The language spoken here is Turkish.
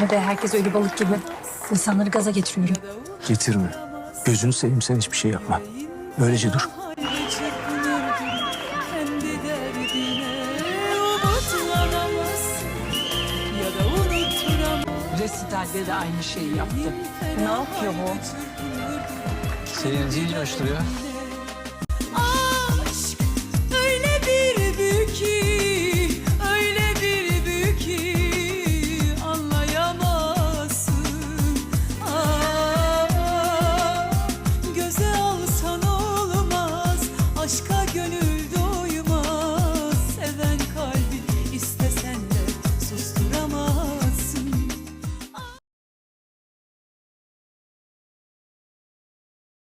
Hadi herkes ölü balık gibi. İnsanları gaza getiriyorum. Getirme. Gözünü seveyim sen hiçbir şey yapma. Öylece dur. Resitalde de aynı şeyi yaptı. Ne yapıyor bu? Seyirciyi coşturuyor.